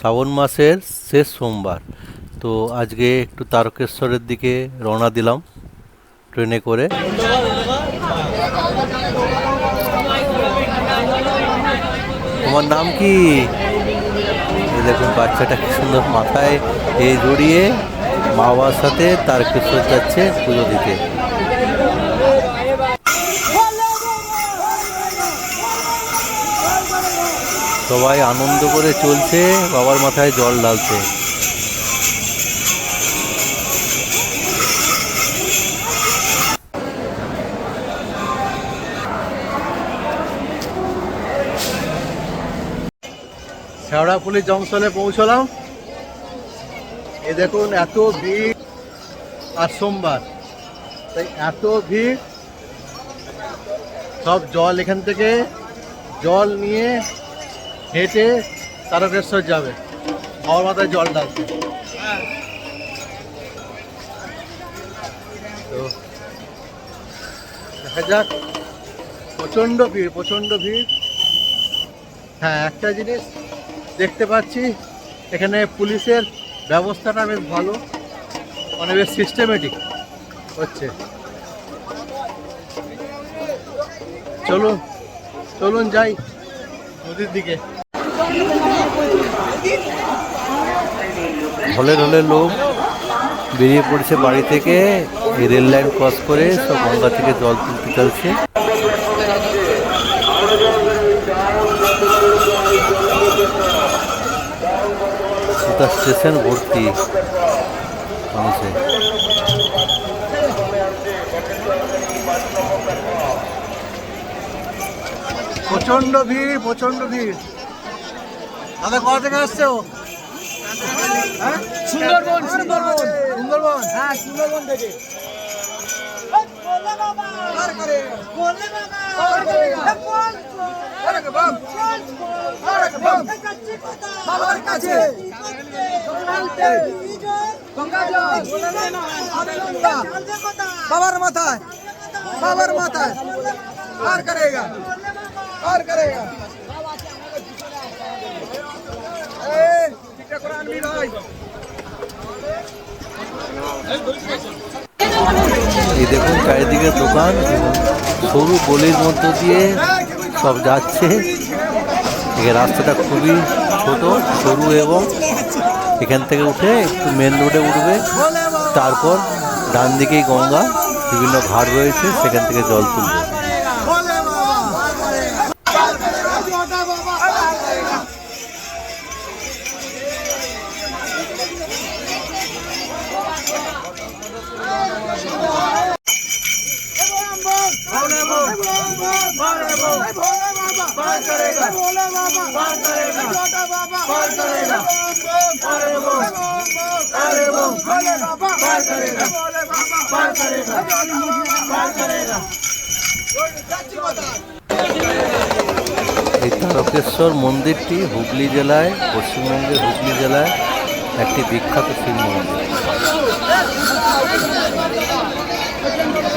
শ্রাবণ মাসের শেষ সোমবার। তো আজকে একটু তারকেশ্বরের দিকে রওনা দিলাম ট্রেনে করে। তোমার নাম কি? দেখুন, বাচ্চাটা কি সুন্দর মাথায় এ জড়িয়ে মা বাবার সাথে তারকেশ্বর যাচ্ছে পুজো দিতে। সবাই আনন্দ করে চলছে, বাবার মাথায় জল ঢালছে। শেওড়াফুলি জংশনে পৌঁছলাম। এ দেখুন, এত ভিড় আর সোমবার। তাই এত ভিড়, সব জল এখান থেকে জল নিয়ে হেঁটে তারকেশ্বর যাবে। বাবার মাথায় জল ঢালছে। তো দেখা যাক। প্রচণ্ড ভিড় প্রচণ্ড ভিড়। হ্যাঁ একটা জিনিস দেখতে পাচ্ছি, এখানে পুলিশের ব্যবস্থাটা বেশ ভালো। মানে বেশ সিস্টেমেটিক হচ্ছে। চলুন চলুন যাই নদীর দিকে। ঢলে ঢলে লোক বেরিয়ে পড়ছে বাড়ি থেকে রেল লাইন ক্রস করে সব গঙ্গা থেকে জল তুলতে চলছে। স্টেশন ভর্তি প্রচণ্ড ভিড় প্রচণ্ড ভিড়। দাদা কোথা থেকে আসছে ও? হ্যাঁ? সুন্দরবন। সুন্দরবন। সুন্দরবন। হ্যাঁ সুন্দরবন থেকে। বাবার মাথায়। বাবার মাথায়। আর করেগা। আর করেগা এ ঠিকঠাক করে আনবি ভাই এই দেখুন চারিদিকে দোকান, সরু গলির মধ্য দিয়ে সব যাচ্ছে। রাস্তাটা খুবই ছোট, সরু এবং এখান থেকে উঠে একটু মেন রোডে উঠবে। তারপর ডান দিকেই গঙ্গা, বিভিন্ন ঘাট রয়েছে, সেখান থেকে জল তুলবে। এই তারকেশ্বর মন্দিরটি হুগলি জেলায়, পশ্চিমবঙ্গের হুগলি জেলায় একটি বিখ্যাত শিব মন্দির।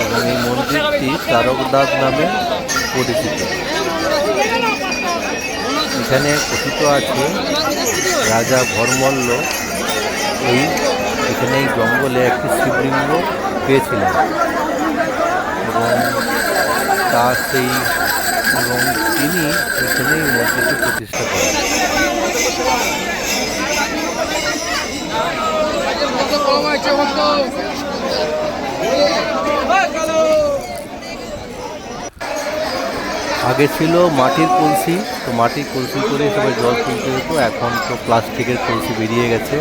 এবং এই মন্দিরটি তারকদাস নামে পরিচিত। এখানে কথিত আছে, রাজা ভরমল্ল, এই এখানে এই জঙ্গলে একটি শিবলিঙ্গ পেয়েছিলেন। এবং তার সেই এবং তিনি এখানে এই প্রতিষ্ঠা করেন। আগে ছিল মাটির কলসি, তো মাটির কলসি করে সবাই জল তুলতে হতো। এখন তো প্লাস্টিকের কলসি বেরিয়ে গেছে।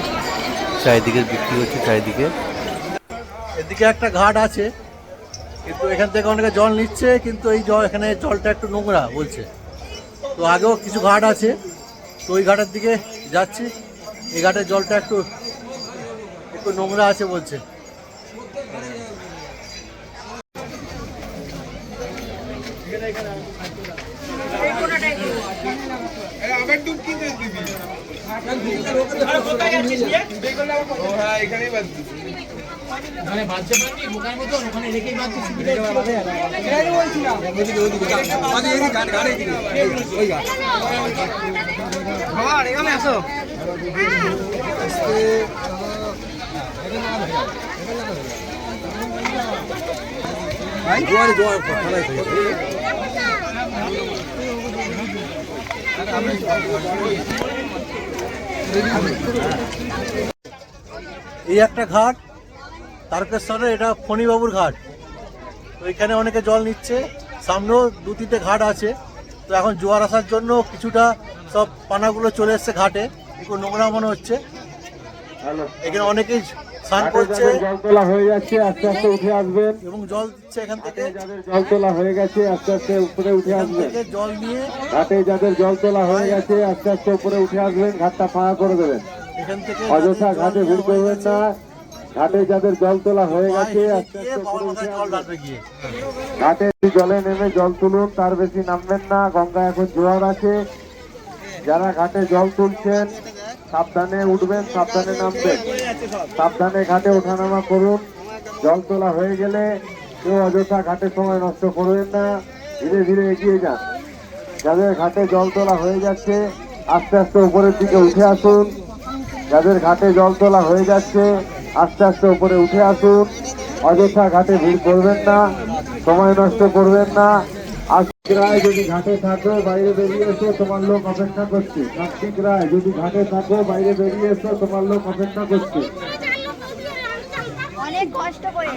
চারিদিকে বিক্রি হচ্ছে চারিদিকে। এদিকে একটা ঘাট আছে কিন্তু এখান থেকে অনেকে জল নিচ্ছে কিন্তু এই জল এখানে জলটা একটু নোংরা বলছে। তো আগেও কিছু ঘাট আছে তো ওই ঘাটের দিকে যাচ্ছি। এই ঘাটের জলটা একটু একটু নোংরা আছে বলছে। হ্যাঁ এখানেই ওখানে বাঁধতে পারবি বোকার মতন ওখানে রেখেই বাঁধতে সুবিধা বলছিলাম এখানে আসো জোয়ার এই একটা ঘাট তারকেশ্বরে এটা ফণিবাবুর ঘাট। তো এখানে অনেকে জল নিচ্ছে সামনেও দু তিনটে ঘাট আছে। তো এখন জোয়ার আসার জন্য কিছুটা সব পানাগুলো চলে এসছে ঘাটে একটু নোংরা মনে হচ্ছে। এখানে অনেকেই স্নান করছে। জল তোলা হয়ে যাচ্ছে আস্তে আস্তে উঠে আসবেন। এবং জল দিচ্ছে এখান থেকে। যাদের জল তোলা হয়ে গেছে আস্তে আস্তে উপরে উঠে থেকে জল নিয়ে ঘাটে যাদের জল তোলা হয়ে গেছে আস্তে আস্তে উপরে উঠে আসবেন। ঘাটটা ফাঁকা করে দেবেন। এখান থেকে অযথা ঘাটে ভিড় করবেন না। ঘাটে যাদের জল তোলা হয়ে গেছে ঘাটে জলে নেমে জল তুলুন তার বেশি নামবেন না গঙ্গা এখন জোয়ার আছে। যারা ঘাটে জল তুলছেন সাবধানে উঠবেন সাবধানে নামবেন। সাবধানে ঘাটে ওঠানামা করুন। জল তোলা হয়ে গেলে কেউ অযথা ঘাটে সময় নষ্ট করবেন না। ধীরে ধীরে এগিয়ে যান। যাদের ঘাটে জল তোলা হয়ে যাচ্ছে আস্তে আস্তে উপরের দিকে উঠে আসুন। যাদের ঘাটে জল তোলা হয়ে যাচ্ছে আস্তে আস্তে উপরে উঠে আসুন। অযথা ঘাটে ভিড় করবেন না সময় নষ্ট করবেন না। রায় যদি ঘাটে থাকো বাইরে বেরিয়ে এসো তোমার লোক অপেক্ষা করছে। কার্তিক রায় যদি ঘাটে থাকো বাইরে বেরিয়ে এসো তোমার লোক অপেক্ষা করছে। অনেক কষ্ট করে?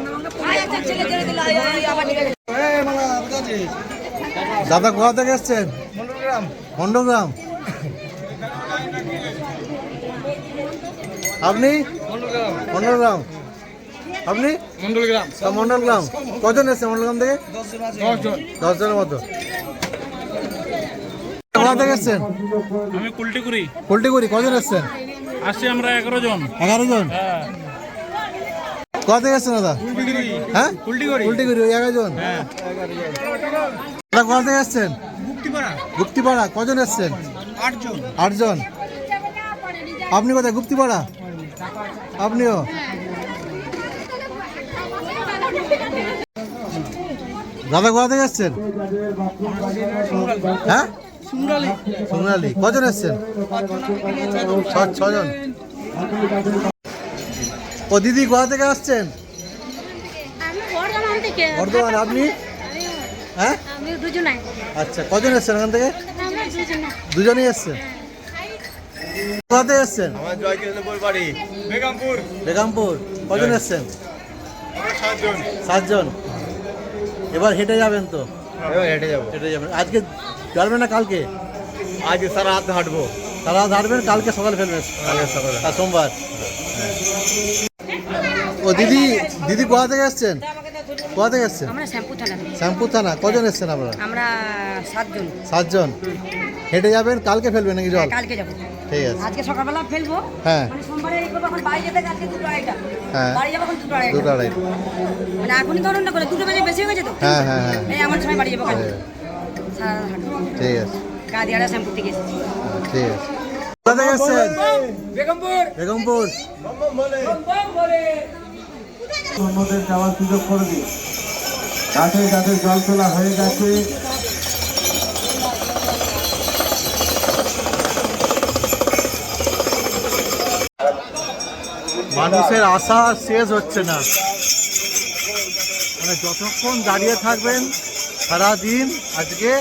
দাদা কোথা থেকে এসছেন? মন্ডগ্রাম আপনি? মন্ডলগ্রাম। মন্ডলগ্রাম। আপনি? মন্ডলগ্রাম। তা মন্ডলগ্রাম। কজন এসছে থেকে? দশজন। আছে দশজন দশ জনের মতো। কোথা থেকে এসছেন? আমি কুলটিকুড়ি। পোল্টিগুড়ি কজন এসছেন? আসছি আমরা এগারো জন। এগারো জন? হ্যাঁ। কোথা থেকে এসছেন দাদা? হ্যাঁ? কুলটিকুড়ি। পোল্টিগুড়ি এগারো জন? হ্যাঁ। দাদা কোথা থেকে এসছেন? মুক্তিপাড়া গুপ্তিপাড়া। কজন এসছেন? আটজন। আটজন। আপনি কোথায়? গুপ্তিপাড়া? আপনিও? দাদা কোথা থেকে এসছেন হ্যাঁ? সোনালি কজন এসছেন? ছ- ছজন। ও দিদি কোথা থেকে আসছেন? বর্ধমান আপনি? হ্যাঁ? আচ্ছা কজন এসছেন এখান থেকে? দুজনেই এসছেন? কোথা থেকে এসছেন আমার জয়কৃষ্ণপুর বাড়ি। বেগমপুর। বেগমপুর। কজন এসছেন সাতজন। এবার হেঁটে যাবেন তো? এবার হেঁটে যাব। হেঁটে যাবেন। আজকে যাবেন না কালকে? আজ সারা রাত হাঁটবো। তারা হাঁটবেন কালকে সকালে ফেলবেন কালকে সকালে। আর সোমবার? ও দিদি দিদি কোথা থেকে এসছেন কোথা থেকে এসছেন আমরা শ্যাম্পু থানা শ্যামপুর থানা কজন এসছেন আপনারা? আমরা সাতজন। সাতজন। হেঁটে যাবেন কালকে ফেলবেন নাকি জল? কালকে যাব। ঠিক আছে। আজকে সকালবেলা ফেলব। হ্যাঁ। মানে সোমবারে এই করব, এখন বাড়ি যেতে আজকে দুটো আড়াইটা। হ্যাঁ। বাড়ি যাব এখন দুটো আড়াইটা। দুটো আড়াই মানে এখনই ধরুন না করে দুটো বাজে বেশি হয়ে গেছে তো। হ্যাঁ হ্যাঁ হ্যাঁ। এই আমার সময় বাড়ি যাব কালকে সারা রাত হাঁটবো ঠিক আছে। কাদিয়ারা শ্যাম্পু থেকে এসেছি। ঠিক আছে। কোথা থেকে এসছেন বেগমপুর বেগমপুর অন্যদের যাওয়ার সুযোগ করে দিন। ঘাটে যাদের জল তোলা হয়ে গেছে মানুষের আশা শেষ হচ্ছে না। মানে যতক্ষণ দাঁড়িয়ে থাকবেন, সারাদিন আজকে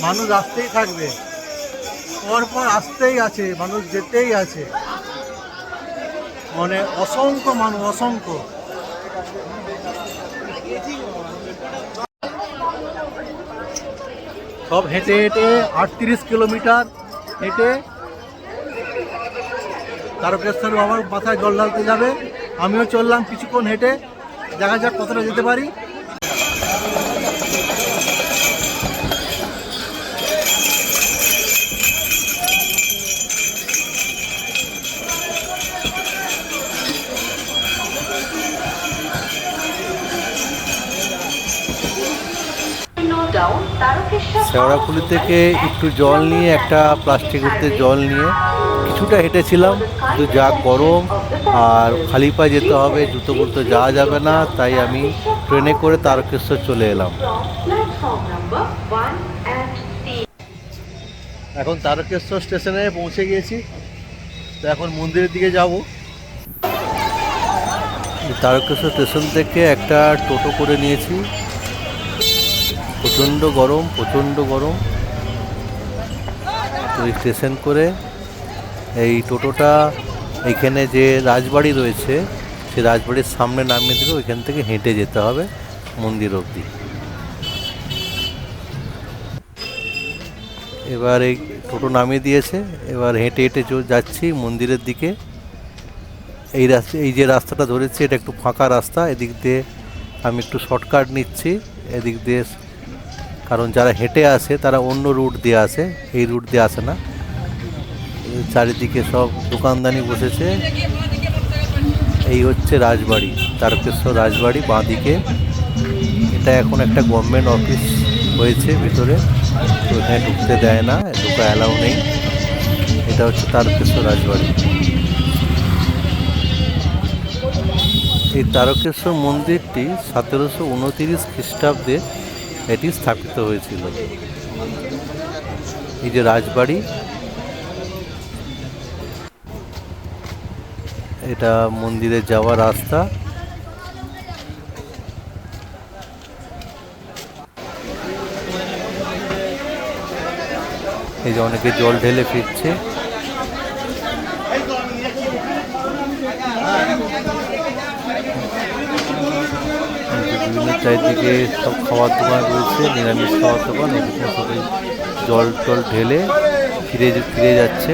মানুষ আসতেই থাকবে। পর পর আসতেই আছে, মানুষ যেতেই আছে। মানে অসংখ্য মানুষ, অসংখ্য। সব হেঁটে হেঁটে আটত্রিশ কিলোমিটার হেঁটে তারকেশ্বর বাবার মাথায় জল ঢালতে যাবে। আমিও চললাম কিছুক্ষণ হেঁটে। দেখা যাক কতটা যেতে পারি। শেওড়াফুলি থেকে একটু জল নিয়ে, একটা প্লাস্টিকের জল নিয়ে কিছুটা হেঁটেছিলাম। কিন্তু যা গরম আর খালি পায়ে যেতে হবে, জুতো বলতে যাওয়া যাবে না, তাই আমি ট্রেনে করে তারকেশ্বর চলে এলাম। এখন তারকেশ্বর স্টেশনে পৌঁছে গিয়েছি। তো এখন মন্দিরের দিকে যাব। তারকেশ্বর স্টেশন থেকে একটা টোটো করে নিয়েছি। প্রচণ্ড গরম প্রচণ্ড গরম। তো স্টেশন করে এই টোটোটা এখানে যে রাজবাড়ি রয়েছে সেই রাজবাড়ির সামনে নামিয়ে দিলে। ওইখান থেকে হেঁটে যেতে হবে মন্দির অবধি। এবার এই টোটো নামিয়ে দিয়েছে। এবার হেঁটে হেঁটে যাচ্ছি মন্দিরের দিকে। এই রাস্তা এই যে রাস্তাটা ধরেছি, এটা একটু ফাঁকা রাস্তা। এদিক দিয়ে আমি একটু শর্টকাট নিচ্ছি। এদিক দিয়ে কারণ যারা হেঁটে আসে, তারা অন্য রুট দিয়ে আসে। এই রুট দিয়ে আসে না। চারিদিকে সব দোকানদানি বসেছে। এই হচ্ছে রাজবাড়ি, তারকেশ্বর রাজবাড়ি, বাঁদিকে। এটা এখন একটা গভর্নমেন্ট অফিস হয়েছে ভিতরে। তো এখানে ঢুকতে দেয় না ঢুকা অ্যালাউ নেই। এটা হচ্ছে তারকেশ্বর রাজবাড়ি। এই তারকেশ্বর মন্দিরটি সতেরোশো উনতিরিশ খ্রিস্টাব্দে এটি স্থাপিত হয়েছিল। এই যে রাজবাড়ি, এটা মন্দিরে যাওয়ার রাস্তা। এই যে অনেকে জল ঢেলে ফিরছে বিভিন্ন চারিদিকে সব খাওয়ার দোকান রয়েছে, নিরামিষ খাওয়ার দোকান, এখানে সবাই জল টল ঢেলে ফিরে ফিরে যাচ্ছে।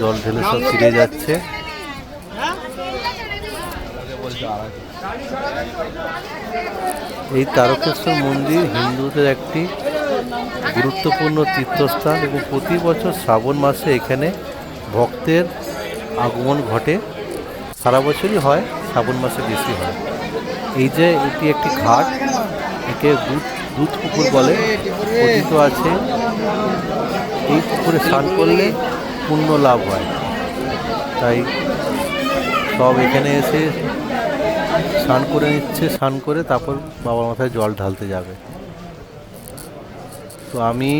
জল ঢেলে সব ফিরে যাচ্ছে। এই তারকেশ্বর মন্দির হিন্দুদের একটি গুরুত্বপূর্ণ তীর্থস্থান এবং প্রতি বছর শ্রাবণ মাসে এখানে ভক্তের আগমন ঘটে। সারা বছরই হয়। শ্রাবণ মাসে বেশি হয়। এই যে এটি একটি ঘাট, একে দুধ দুধ পুকুর বলে কথিত আছে। এই পুকুরে স্নান করলে পুণ্য লাভ হয়। তাই সব এখানে এসে স্নান করে নিচ্ছে, স্নান করে তারপর বাবার মাথায় জল ঢালতে যাবে। তো আমি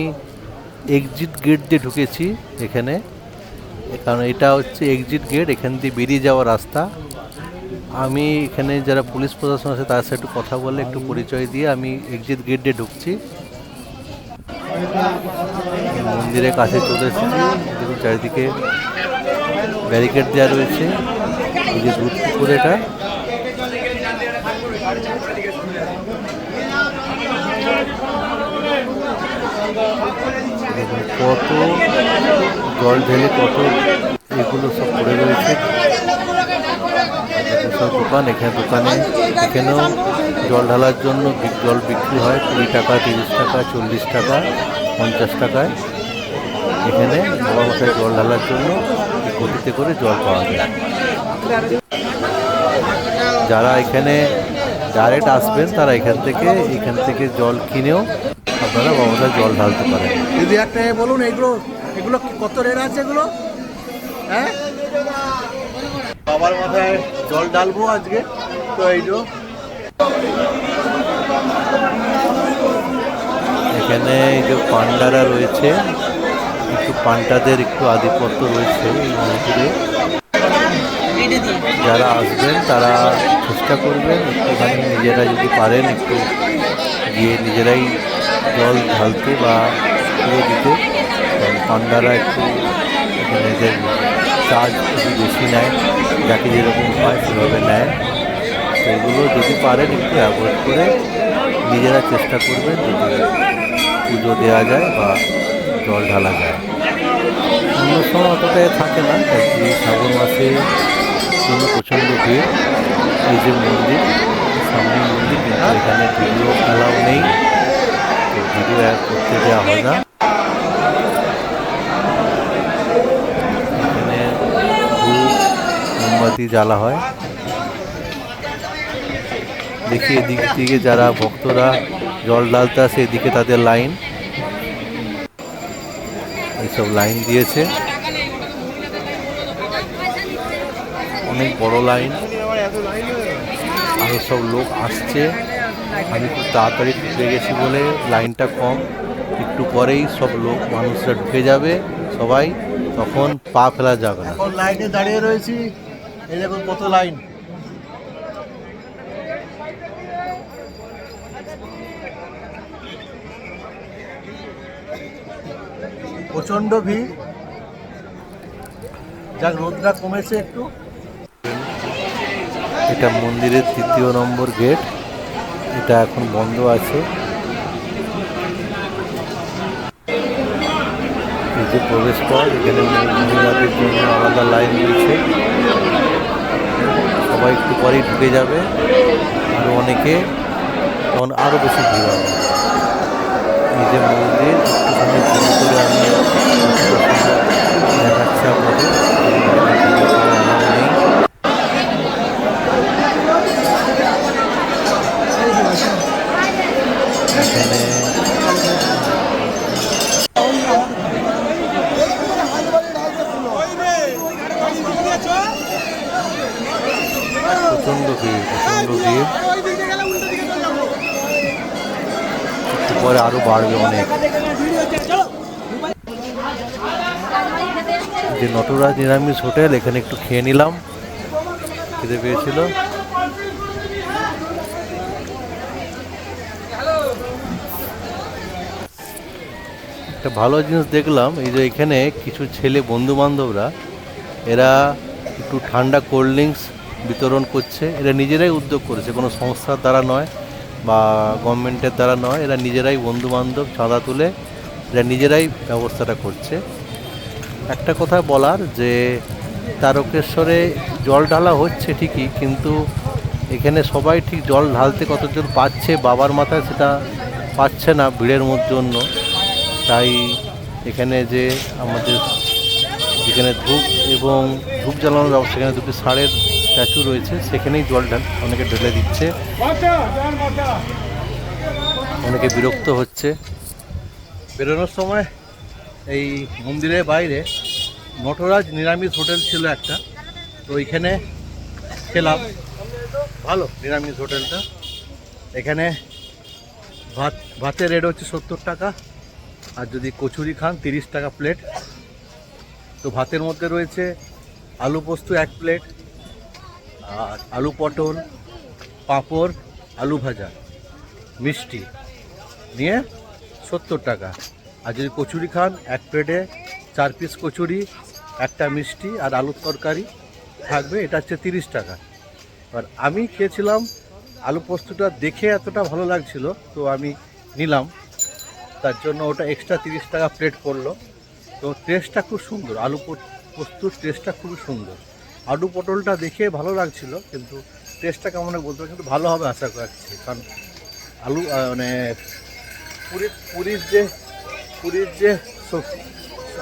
এক্সিট গেট দিয়ে ঢুকেছি এখানে। কারণ এটা হচ্ছে এক্সিট গেট এখান দিয়ে বেরিয়ে যাওয়ার রাস্তা। আমি এখানে যারা পুলিশ প্রশাসন আছে, তার সাথে একটু কথা বলে, একটু পরিচয় দিয়ে আমি এক্সিট গেট দিয়ে ঢুকছি। মন্দিরের কাছে চলে এসেছি। দেখুন, চারিদিকে ব্যারিকেড দেওয়া রয়েছে। এই যে দুধ পুকুর এটা। কত জল ঢেলে কত এগুলো সব পড়ে রয়েছে। সব দোকান, এখানে দোকানে এখানেও জল ঢালার জন্য জল বিক্রি হয় কুড়ি টাকা, তিরিশ টাকা, চল্লিশ টাকা, পঞ্চাশ টাকায়। এখানে বাবা মাথায় জল ঢালার জন্য গতিতে করে জল পাওয়া যায়। যারা এখানে ডাইরেক্ট আসবেন, তারা এখান থেকে এখান থেকে জল কিনেও আপনারা বাবা মাথায় জল ঢালতে পারেন। দিদি একটা বলুন, এগুলো এগুলো কত রেট আছে এগুলো? হ্যাঁ? বাবার মাথায় জল ডালবো আজকে, তো এই যে এখানে এই যে পান্ডারা রয়েছে, একটু পান্ডাদের একটু আধিপত্য রয়েছে মন্দিরে। যারা আসবেন, তারা চেষ্টা করবেন, একটুখানি নিজেরা যদি পারেন, একটু গিয়ে নিজেরাই জল ঢালতে বা দিতে। পান্ডারা একটু এখানে চার্জ একটু বেশি নেয়, যাকে যেরকম হয় সেভাবে নেয়। সেগুলো যদি পারেন একটু অ্যাভয়েড করে নিজেরা চেষ্টা করবেন যদি পুজো দেওয়া যায় বা জল ঢালা যায়। অন্য সময় অতটা এ থাকে না এই শ্রাবণ মাসে জন্য প্রচণ্ড ভিড়। এই যে মন্দির, সামনে মন্দির, কিন্তু এখানে ভিডিও অ্যালাউ নেই। ভিডিও করতে দেওয়া হয় না এখানে ধূপ মোমবাতি জ্বালা হয়। দেখি এদিক থেকে যারা ভক্তরা জল ঢালতে আসে, এদিকে তাদের লাইন। এইসব লাইন দিয়েছে। অনেক বড় লাইন। আরও সব লোক আসছে। আমি খুব তাড়াতাড়ি ঢুকে গেছি বলে লাইনটা কম। একটু পরেই সব লোক, মানুষরা ঢুকে যাবে সবাই। তখন পা ফেলা যাবে না। লাইনে দাঁড়িয়ে রয়েছি। এই দেখুন কত লাইন। প্রচণ্ড ভিড়। যাক, রোদটা কমেছে একটু। এটা মন্দিরের তৃতীয় নম্বর গেট। এটা এখন বন্ধ আছে। এই যে প্রবেশ পথ, এখানে মহিলাদের জন্য আলাদা লাইন রয়েছে। সবাই পরেই ঢুকে যাবে। আর অনেকে, তখন আরও বেশি ভিড় হবে। এই যে মন্দির একটুখানি জুম করে আমি দেখাচ্ছি আপনাদের। এখানে প্রচণ্ড ভিড় প্রচণ্ড ভিড়। পরে আরও বাড়বে অনেক। যে নটরাজ নিরামিষ হোটেল, এখানে একটু খেয়ে নিলাম। খেতে পেয়েছিল। একটা ভালো জিনিস দেখলাম, এই যে এখানে কিছু ছেলে বন্ধু বান্ধবরা এরা একটু ঠান্ডা কোল্ড ড্রিঙ্কস বিতরণ করছে, এরা নিজেরাই উদ্যোগ করেছে, কোনো সংস্থার দ্বারা নয় বা গভর্নমেন্টের দ্বারা নয়, এরা নিজেরাই বন্ধু বান্ধব চাঁদা তুলে এরা নিজেরাই ব্যবস্থাটা করছে। একটা কথা বলার যে তারকেশ্বরে জল ঢালা হচ্ছে ঠিকই, কিন্তু এখানে সবাই ঠিক জল ঢালতে কতজন পাচ্ছে বাবার মাথায় সেটা পাচ্ছে না ভিড়ের জন্য। তাই এখানে যে আমাদের যেখানে ধূপ এবং ধূপ জ্বালানোর ব্যবস্থা, সেখানে দুটি ষাঁড়ের স্ট্যাচু রয়েছে, সেখানেই জল ঢাল, অনেকে ঢেলে দিচ্ছে। অনেকে বিরক্ত হচ্ছে। বেরোনোর সময় এই মন্দিরের বাইরে নটরাজ নিরামিষ হোটেল ছিল একটা। তো ওইখানে খেলাম। ভালো নিরামিষ হোটেলটা। এখানে ভাত, ভাতের রেট হচ্ছে সত্তর টাকা। আর যদি কচুরি খান, তিরিশ টাকা প্লেট তো ভাতের মধ্যে রয়েছে আলু পোস্ত এক প্লেট আর আলু পটল, পাঁপড়, আলু ভাজা, মিষ্টি নিয়ে সত্তর টাকা। আর যদি কচুরি খান, এক প্লেটে চার পিস কচুরি, একটা মিষ্টি আর আলুর তরকারি থাকবে, এটা হচ্ছে তিরিশ টাকা। আর আমি খেয়েছিলাম আলু পোস্তটা দেখে এতটা ভালো লাগছিল, তো আমি নিলাম। তার জন্য ওটা এক্সট্রা তিরিশ টাকা প্লেট পড়ল। তো টেস্টটা খুব সুন্দর, আলু পোস্তর টেস্টটা খুবই সুন্দর। আলু পটলটা দেখে ভালো লাগছিল, কিন্তু টেস্টটা কেমন বলতে পারছি কিন্তু ভালো হবে আশা করছি। কারণ আলু মানে পুরীর পুরীর যে পুরীর যে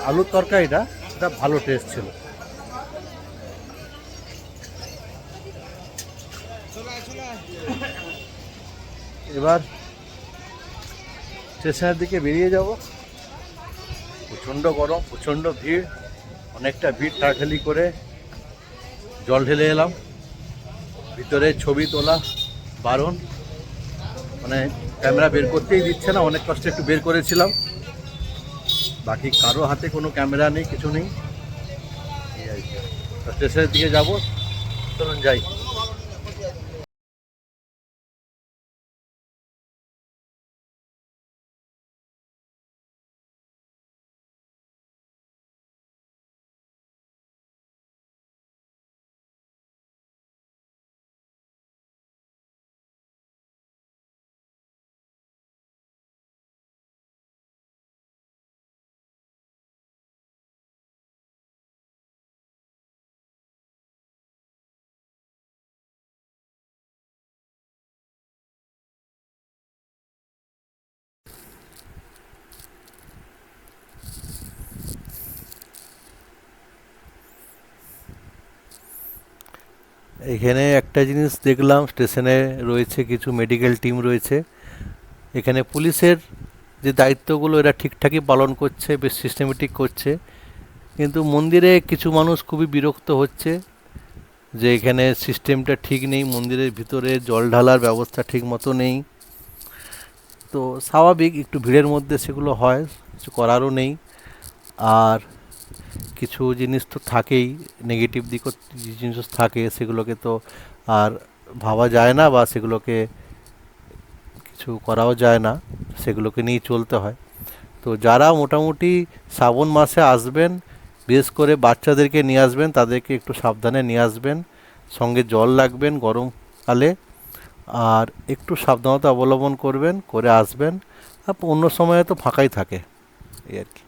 আলুর তরকারিটা এটা ভালো টেস্ট ছিল। এবার স্টেশনের দিকে বেরিয়ে যাব। প্রচণ্ড গরম, প্রচণ্ড ভিড়, অনেকটা ভিড় টাকালি করে জল ঢেলে এলাম। ভিতরে ছবি তোলা, বারণ। মানে ক্যামেরা বের করতেই দিচ্ছে না, অনেক কষ্টে একটু বের করেছিলাম। বাকি কারও হাতে কোনো ক্যামেরা নেই, কিছু নেই। স্টেশনের দিকে যাব। চলুন যাই। এখানে একটা জিনিস দেখলাম, স্টেশনে রয়েছে কিছু মেডিকেল টিম রয়েছে। এখানে পুলিশের যে দায়িত্বগুলো, এরা ঠিকঠাকই পালন করছে, বেশ সিস্টেমেটিক করছে। কিন্তু মন্দিরে কিছু মানুষ খুবই বিরক্ত হচ্ছে যে এখানে সিস্টেমটা ঠিক নেই, মন্দিরের ভিতরে জল ঢালার ব্যবস্থা ঠিক মতো নেই। তো স্বাভাবিক, একটু ভিড়ের মধ্যে সেগুলো হয়, কিছু করারও নেই। আর কিছু জিনিস তো থাকেই নেগেটিভ দিকও জিনিস থাকে, সেগুলোকে তো আর ভাবা যায় না বা সেগুলোকে কিছু করাও যায় না, সেগুলোকে নিয়েই চলতে হয়। তো যারা মোটামুটি শ্রাবণ মাসে আসবেন, বিশেষ করে বাচ্চাদেরকে নিয়ে আসবেন, তাদেরকে একটু সাবধানে নিয়ে আসবেন, সঙ্গে জল রাখবেন গরমকালে আর একটু সাবধানতা অবলম্বন করবেন, করে আসবেন, আর অন্য সময়ে তো ফাঁকাই থাকে, এই আর কি।